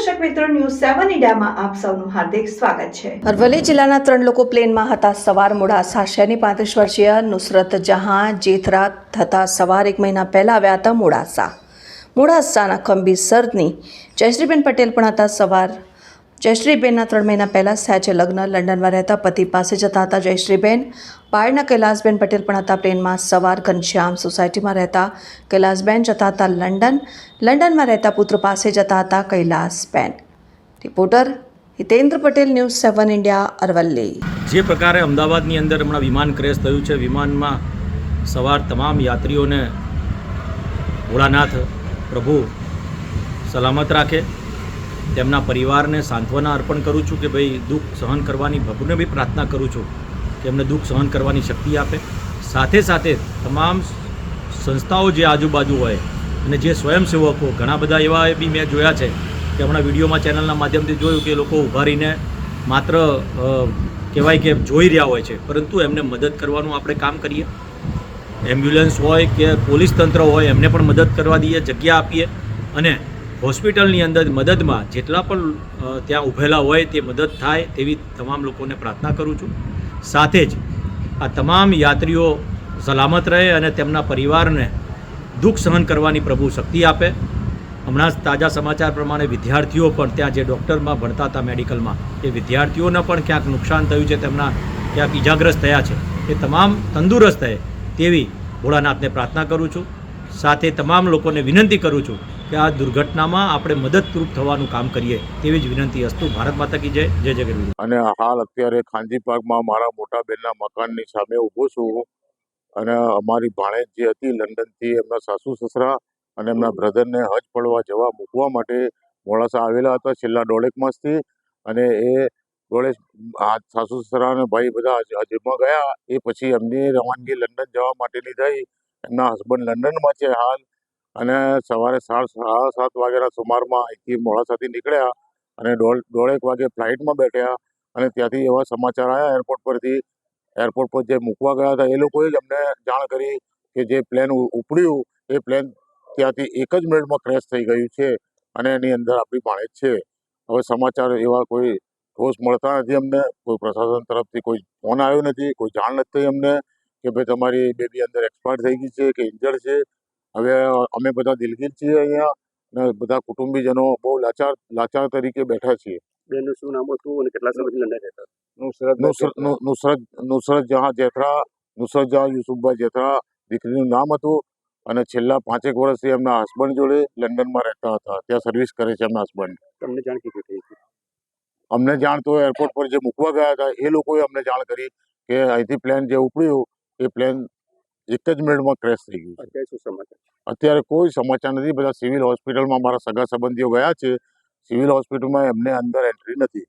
મિત્રો ન્યૂઝ સેવન ઇન્ડિયામાં આપ સૌનું હાર્દિક સ્વાગત છે. અરવલ્લી જિલ્લાના ત્રણ લોકો પ્લેનમાં હતા. સવાર મોડાસા શહેરની પાંત્રીસ વર્ષીય નુસરત જહાં જેથરા થતા સવાર એક મહિના પહેલા આવ્યા હતા મોડાસા. મોડાસાના ખંભી સરની જયશ્રીબેન પટેલ પણ હતા સવાર જયશ્રીબેનના ત્રણ મહિના પહેલાં જ છે લગ્ન લંડનમાં રહેતા પતિ પાસે જતા હતા જયશ્રીબેન. પાળના કૈલાસબેન પટેલ પણ હતા પ્લેનમાં સવાર ઘનશ્યામ સોસાયટીમાં રહેતા કૈલાસબેન જતા હતા લંડન. લંડનમાં રહેતા પુત્ર પાસે જતા હતા Kailasben. Reporter Hitendra Patel, news seven India, Aravalli. જે પ્રકારે અમદાવાદની અંદર હમણાં વિમાન ક્રેશ થયું છે, વિમાનમાં સવાર તમામ યાત્રીઓને ભોળાનાથ પ્રભુ સલામત રાખે. તેમના પરિવારને સાંત્વના અર્પણ કરું છું કે ભાઈ દુઃખ સહન કરવાની પ્રભુને બી પ્રાર્થના કરું છું કે એમને દુઃખ સહન કરવાની શક્તિ આપે. સાથે સાથે તમામ સંસ્થાઓ જે આજુબાજુ હોય અને જે સ્વયંસેવકો, ઘણા બધા એવા બી મેં જોયા છે કે હમણાં વિડીયોમાં ચેનલના માધ્યમથી જોયું કે લોકો ઊભા રહીને માત્ર કહેવાય કે જોઈ રહ્યા હોય છે. પરંતુ એમને મદદ કરવાનું આપણે કામ કરીએ. એમ્બ્યુલન્સ હોય કે પોલીસ તંત્ર હોય એમને પણ મદદ કરવા દઈએ, જગ્યા આપીએ અને હોસ્પિટલની અંદર મદદમાં જેટલા પણ ત્યાં ઊભેલા હોય તે મદદ થાય તેવી તમામ લોકોને પ્રાર્થના કરું છું. સાથે જ આ તમામ યાત્રીઓ સલામત રહે અને તેમના પરિવારને દુઃખ સહન કરવાની પ્રભુ શક્તિ આપે. હમણાં જ તાજા સમાચાર પ્રમાણે વિદ્યાર્થીઓ પણ ત્યાં જે ડૉક્ટરમાં ભણતા હતા મેડિકલમાં, એ વિદ્યાર્થીઓને પણ ક્યાંક નુકસાન થયું છે, તેમના ક્યાંક ઇજાગ્રસ્ત થયા છે. એ તમામ તંદુરસ્ત થાય તેવી ભોળાનાથને પ્રાર્થના કરું છું. સાથે તમામ લોકોને વિનંતી કરું છું કે આ દુર્ઘટનામાં આપણે મદદરૂપ થવાનું કામ કરીએ તેવી જ વિનંતી અસ્તુ. ભારત માતા કી જય. જય જગત અને હાલ અત્યારે ખાનજી પાર્કમાં મારા મોટા બેનના મકાનની સામે ઊભો છું અને અમારી ભાણેજ જે હતી લંડનથી એમના સાસુ સસરા અને એમના બ્રધરને હજ પડવા જવા મૂકવા માટે મોડાસા આવેલા હતા છેલ્લા દોઢેક માસથી. અને એ આ સાસુ સસરા અને ભાઈ બધા હજ- હજમાં ગયા. એ પછી એમની રવાનગી લંડન જવા માટેની થઈ. એમના હસબન્ડ લંડનમાં છે હાલ. અને સવારે સાત સાડા સાત વાગ્યાના સુમારમાં અહીંથી મોડાસાથી નીકળ્યા અને દોઢ દોઢેક વાગે ફ્લાઇટમાં બેઠ્યા અને ત્યાંથી એવા સમાચાર આવ્યા એરપોર્ટ પરથી. એરપોર્ટ પર જે મૂકવા ગયા હતા એ લોકોએ જ અમને જાણ કરી કે જે પ્લેન ઉપડ્યું એ પ્લેન ત્યાંથી એક જ મિનિટમાં ક્રેશ થઈ ગયું છે અને એની અંદર આપણી ભાણેજ છે. હવે સમાચાર એવા કોઈ ઠોસ મળતા નથી અમને, કોઈ પ્રશાસન તરફથી કોઈ ફોન આવ્યો નથી, કોઈ જાણ નથી અમને કે ભાઈ તમારી બેબી અંદર એક્સપાયર થઈ ગઈ છે કે ઇન્જર્ડ છે. હવે અમે બધા દિલગીર છીએ અહીંયા અને બધા કુટુંબીજનો બહુ લાચાર લાચાર તરીકે બેઠા છીએ. બેનનું શું નામ હતું અને કેટલા સમયથી લંડન રહેતા નુસરત નુસરત નુસરત જહાં જેથરા નુસરત જહાં યુસુફભાઈ જેથરા દીકરીનું નામ હતું અને છેલ્લા પાંચેક વર્ષથી એમના હસબન્ડ જોડે લંડનમાં રહેતા હતા. ત્યાં સર્વિસ કરે છે એમના હસબન્ડ તમને જાણ કીધી થઈ હતી? અમને જાણ તો એરપોર્ટ પર જે મૂકવા ગયા હતા એ લોકોએ અમને જાણ કરી કે અહીંથી પ્લેન જે ઉપડ્યું એ પ્લેન એક જ મિનિટમાં ક્રેશ થઈ ગયું છે. અત્યારે શું સમાચાર અત્યારે કોઈ સમાચાર નથી. બધા સિવિલ હોસ્પિટલમાં મારા સગા સંબંધીઓ ગયા છે. સિવિલ હોસ્પિટલમાં એમને અંદર એન્ટ્રી નથી.